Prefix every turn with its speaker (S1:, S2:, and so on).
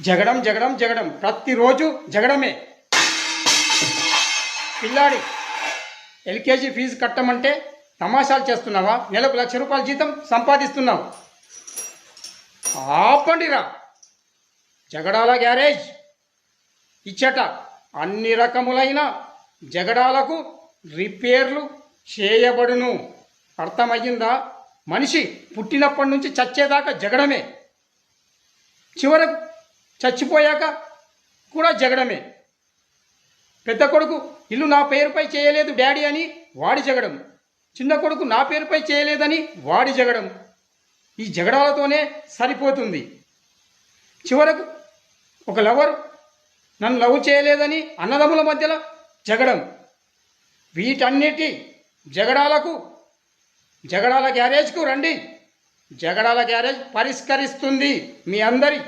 S1: జగడం జగడం జగడం. ప్రతిరోజు జగడమే. పిల్లాడి LKG fee కట్టమంటే తమాషాలు చేస్తున్నావా? నెలకు లక్ష రూపాయల జీతం సంపాదిస్తున్నావు. ఆపండిరా జగడాల గ్యారేజ్. ఇచ్చట అన్ని రకములైన జగడాలకు రిపేర్లు చేయబడును. అర్థమయ్యిందా? మనిషి పుట్టినప్పటి నుంచి చచ్చేదాకా జగడమే. చివరకు చచ్చిపోయాక కూడా జగడమే. పెద్ద కొడుకు ఇల్లు నా పేరుపై చేయలేదు డాడీ అని వాడి జగడం. చిన్న కొడుకు నా పేరుపై చేయలేదని వాడి జగడం. ఈ జగడాలతోనే సరిపోతుంది. చివరకు ఒక లవర్ నన్ను లవ్ చేయలేదని అన్నదమ్ముల మధ్యలో జగడం. వీటన్నిటి జగడాలకు జగడాల గ్యారేజ్కు రండి. జగడాల గ్యారేజ్ పరిష్కరిస్తుంది మీ అందరి